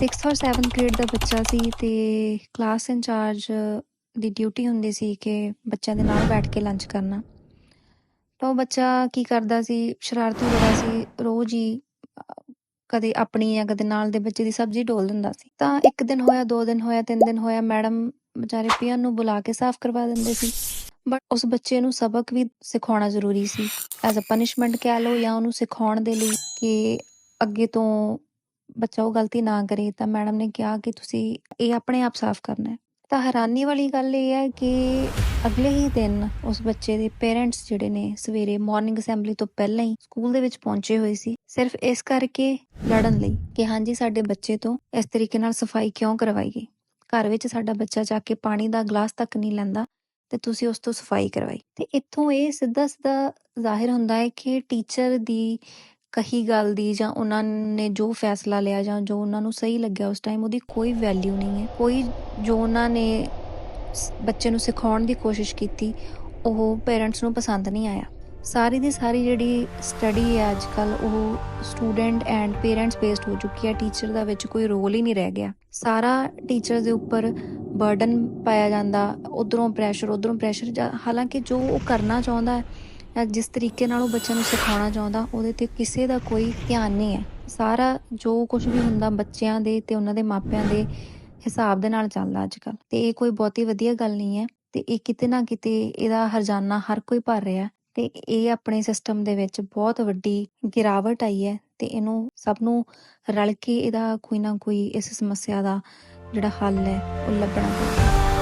6th ਔਰ 7th grade ਦਾ ਬੱਚਾ ਸੀ ਤੇ ਕਲਾਸ ਇੰਚਾਰਜ ਦੀ ਡਿਊਟੀ ਹੁੰਦੀ ਸੀ ਕਿ ਬੱਚਿਆਂ ਦੇ ਨਾਲ ਬੈਠ ਕੇ ਲੰਚ ਕਰਨਾ। ਤਾਂ ਉਹ ਬੱਚਾ ਕੀ ਕਰਦਾ ਸੀ, ਸ਼ਰਾਰਤੀ ਬੜਾ ਸੀ, ਰੋਜ਼ ਹੀ ਕਦੇ ਆਪਣੀ ਜਾਂ ਕਦੇ ਨਾਲ ਦੇ ਬੱਚੇ ਦੀ ਸਬਜ਼ੀ ਡੋਲ ਦਿੰਦਾ ਸੀ। ਤਾਂ ਇੱਕ ਦਿਨ ਹੋਇਆ, ਦੋ ਦਿਨ ਹੋਇਆ, ਤਿੰਨ ਦਿਨ ਹੋਇਆ, ਮੈਡਮ ਵਿਚਾਰੇ ਪੀਅਨ ਨੂੰ ਬੁਲਾ ਕੇ ਸਾਫ਼ ਕਰਵਾ ਦਿੰਦੇ ਸੀ। ਬਟ ਉਸ ਬੱਚੇ ਨੂੰ ਸਬਕ ਵੀ ਸਿਖਾਉਣਾ ਜ਼ਰੂਰੀ ਸੀ। ਐਜ਼ ਅ ਪਨਿਸ਼ਮੈਂਟ ਕਹਿ ਲਓ ਜਾਂ ਉਹਨੂੰ ਸਿਖਾਉਣ ਦੇ ਲਈ ਕਿ ਅੱਗੇ ਤੋਂ ਬੱਚਾ ਉਹ ਗਲਤੀ ਨਾ ਕਰੇ ਤਾਂ ਮੈਡਮ ਨੇ ਕਿਹਾ ਕਿ ਤੁਸੀਂ ਇਹ ਆਪਣੇ ਆਪ ਸਾਫ਼ ਕਰਨਾ ਹੈ। ਤਾਂ ਹੈਰਾਨੀ ਵਾਲੀ ਗੱਲ ਇਹ ਹੈ ਕਿ ਅਗਲੇ ਹੀ ਦਿਨ ਉਸ ਬੱਚੇ ਦੇ ਪੇਰੈਂਟਸ ਜਿਹੜੇ ਨੇ ਸਵੇਰੇ ਮਾਰਨਿੰਗ ਅਸੈਂਬਲੀ ਤੋਂ ਪਹਿਲਾਂ ਹੀ ਸਕੂਲ ਦੇ ਵਿੱਚ ਪਹੁੰਚੇ ਹੋਏ ਸੀ। ਸਿਰਫ ਇਸ ਕਰਕੇ ਲੜਨ ਲਈ ਕਿ ਹਾਂਜੀ, ਸਾਡੇ ਬੱਚੇ ਤੋਂ ਇਸ ਤਰੀਕੇ ਨਾਲ ਸਫ਼ਾਈ ਕਿਉਂ ਕਰਵਾਈਏ? ਘਰ ਵਿੱਚ ਸਾਡਾ ਬੱਚਾ ਜਾ ਕੇ ਪਾਣੀ ਦਾ ਗਲਾਸ ਤੱਕ ਨਹੀਂ ਲੈਂਦਾ ਤੇ ਤੁਸੀਂ ਉਸ ਤੋਂ ਸਫ਼ਾਈ ਕਰਵਾਈ। ਤੇ ਇੱਥੋਂ ਇਹ ਸਿੱਧਾ ਸਿੱਧਾ ਜ਼ਾਹਿਰ ਹੁੰਦਾ ਹੈ ਕਿ ਟੀਚਰ ਦੀ ਕਹੀ ਗੱਲ ਦੀ ਜਾਂ ਉਹਨਾਂ ਨੇ ਜੋ ਫੈਸਲਾ ਲਿਆ ਜਾਂ ਜੋ ਉਹਨਾਂ ਨੂੰ ਸਹੀ ਲੱਗਿਆ ਉਸ ਟਾਈਮ ਉਹਦੀ ਕੋਈ ਵੈਲਿਊ ਨਹੀਂ ਹੈ। ਕੋਈ ਜੋ ਉਹਨਾਂ ਨੇ ਬੱਚੇ ਨੂੰ ਸਿਖਾਉਣ ਦੀ ਕੋਸ਼ਿਸ਼ ਕੀਤੀ, ਉਹ ਪੇਰੈਂਟਸ ਨੂੰ ਪਸੰਦ ਨਹੀਂ ਆਇਆ। ਸਾਰੀ ਦੀ ਸਾਰੀ ਜਿਹੜੀ ਸਟੱਡੀ ਹੈ ਅੱਜ ਕੱਲ ਉਹ ਸਟੂਡੈਂਟ ਐਂਡ ਪੇਰੈਂਟਸ ਬੇਸਡ ਹੋ ਚੁੱਕੀ ਹੈ। ਟੀਚਰ ਦਾ ਵਿੱਚ ਕੋਈ ਰੋਲ ਹੀ ਨਹੀਂ ਰਹਿ ਗਿਆ। ਸਾਰਾ ਟੀਚਰ ਦੇ ਉੱਪਰ ਬਰਡਨ ਪਾਇਆ ਜਾਂਦਾ, ਉਧਰੋਂ ਪ੍ਰੈਸ਼ਰ ਉਧਰੋਂ ਪ੍ਰੈਸ਼ਰ ਹਾਲਾਂਕਿ ਜੋ ਉਹ ਕਰਨਾ ਚਾਹੁੰਦਾ ਹੈ ਜਿਸ ਤਰੀਕੇ ਨਾਲ ਉਹ ਬੱਚਿਆਂ ਨੂੰ ਸਿਖਾਉਣਾ ਚਾਹੁੰਦਾ, ਉਹਦੇ ਤੇ ਕਿਸੇ ਦਾ ਕੋਈ ਧਿਆਨ ਨਹੀਂ ਹੈ। ਸਾਰਾ ਜੋ ਕੁਝ ਵੀ ਹੁੰਦਾ ਬੱਚਿਆਂ ਦੇ ਤੇ ਉਹਨਾਂ ਦੇ ਮਾਪਿਆਂ ਦੇ ਹਿਸਾਬ ਦੇ ਨਾਲ ਚੱਲਦਾ ਅੱਜ ਕੱਲ ਤੇ ਇਹ ਕੋਈ ਬਹੁਤੀ ਵਧੀਆ ਗੱਲ ਨਹੀਂ ਹੈ ਤੇ ਇਹ ਕਿਤੇ ਨਾ ਕਿਤੇ ਇਹਦਾ ਹਰਜਾਨਾ ਹਰ ਕੋਈ ਭਰ ਰਿਹਾ ਤੇ ਇਹ ਆਪਣੇ ਸਿਸਟਮ ਦੇ ਵਿੱਚ ਬਹੁਤ ਵੱਡੀ ਗਿਰਾਵਟ ਆਈ ਹੈ ਤੇ ਇਹਨੂੰ ਸਭ ਨੂੰ ਰਲ ਕੇ ਇਹਦਾ ਕੋਈ ਨਾ ਕੋਈ ਇਸ ਸਮੱਸਿਆ ਦਾ ਜਿਹੜਾ ਹੱਲ ਹੈ, ਉਹ ਲੱਭਣਾ ਪਊਗਾ